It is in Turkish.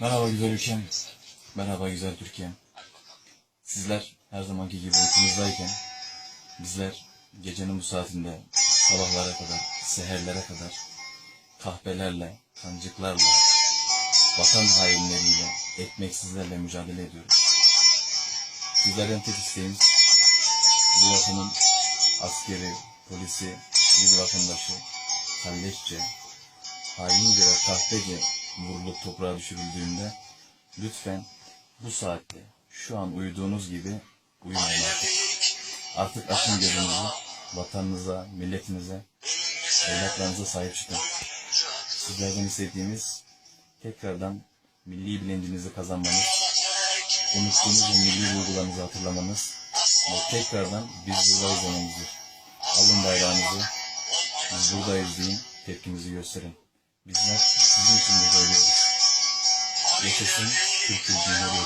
Merhaba güzel ülkem. Merhaba güzel Türkiye'm. Sizler her zamanki gibi uykumuzdayken bizler gecenin bu saatinde sabahlara kadar, seherlere kadar kahpelerle, kancıklarla, vatan hainleriyle, ekmeksizlerle mücadele ediyoruz. Sizlerden tek isteğimiz bu vatanın askeri, polisi, sivil vatandaşı kalleşçe, haince ve kahtece vurulup toprağa düşürüldüğünde lütfen bu saatte şu an uyuduğunuz gibi uyumayın artık. Artık açın gözünüzü, vatanınıza, milletinize, evlatlarınıza sahip çıkın. Sizlerden istediğimiz tekrardan milli bilincinizi kazanmanız, unuttuğunuz o milli duygularınızı hatırlamanız ve tekrardan biz buradayız dememizdir. Alın bayrağınızı, biz buradayız deyin, tepkinizi gösterin. Bizler sizin için buradayız. Yaşasın Türkiye Cumhuriyeti.